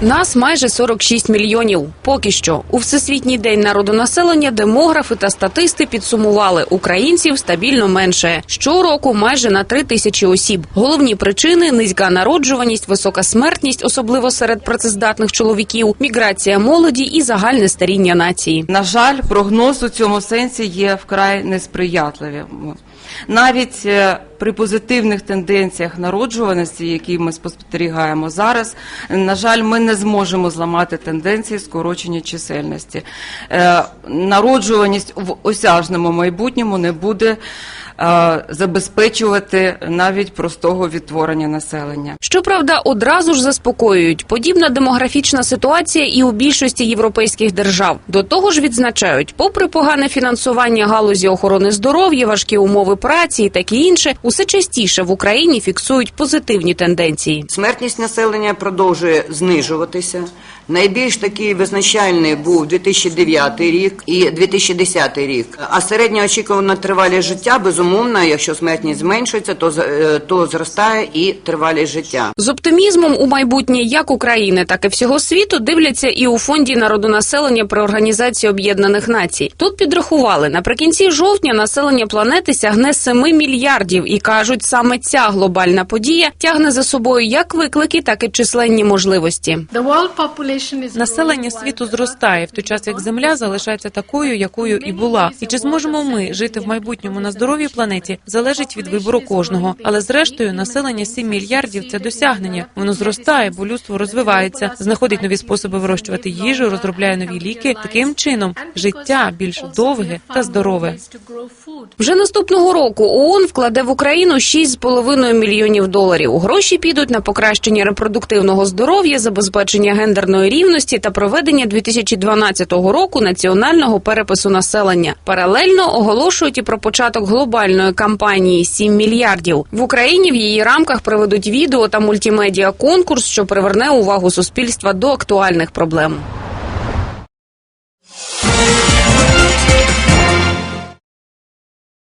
Нас майже 46 мільйонів. Поки що у всесвітній день народонаселення демографи та статисти підсумували українців стабільно менше. Щороку майже на 3 тисячі осіб. Головні причини низька народжуваність, висока смертність, особливо серед працездатних чоловіків, міграція молоді і загальне старіння нації. На жаль, прогноз у цьому сенсі є вкрай несприятливим. Навіть е, при позитивних тенденціях народжуваності, які ми спостерігаємо зараз, на жаль, ми не зможемо зламати тенденції скорочення чисельності. Е, Народжуваність в осяжному майбутньому не буде забезпечувати навіть простого відтворення населення. Щоправда, одразу ж заспокоюють подібна демографічна ситуація і у більшості європейських держав. До того ж, відзначають, попри погане фінансування галузі охорони здоров'я, важкі умови праці і таке інше, усе частіше в Україні фіксують позитивні тенденції. Смертність населення продовжує знижуватися. Найбільш такий визначальний був 2009 рік і 2010 рік. А середня очікувана тривалість життя, безумовно, якщо смертність зменшується, то, з- е, то зростає і тривалість життя. З оптимізмом у майбутнє як України, так і всього світу дивляться і у фонді народонаселення при організації Об'єднаних Націй. Тут підрахували наприкінці жовтня населення планети сягне 7 мільярдів і кажуть, саме ця глобальна подія тягне за собою як виклики, так і численні можливості. Населення світу зростає в той час, як земля залишається такою, якою і була. І чи зможемо ми жити в майбутньому на здоровій планеті, залежить від вибору кожного. Але зрештою, населення 7 мільярдів це досягнення. Воно зростає, бо людство розвивається, знаходить нові способи вирощувати їжу, розробляє нові ліки. Таким чином життя більш довге та здорове. Вже наступного року ООН вкладе в Україну 6,5 мільйонів доларів. Гроші підуть на покращення репродуктивного здоров'я, забезпечення гендерної рівності та проведення 2012 року національного перепису населення. Паралельно оголошують і про початок глобальної кампанії «7 мільярдів. В Україні в її рамках проведуть відео та мультимедіа конкурс, що приверне увагу суспільства до актуальних проблем.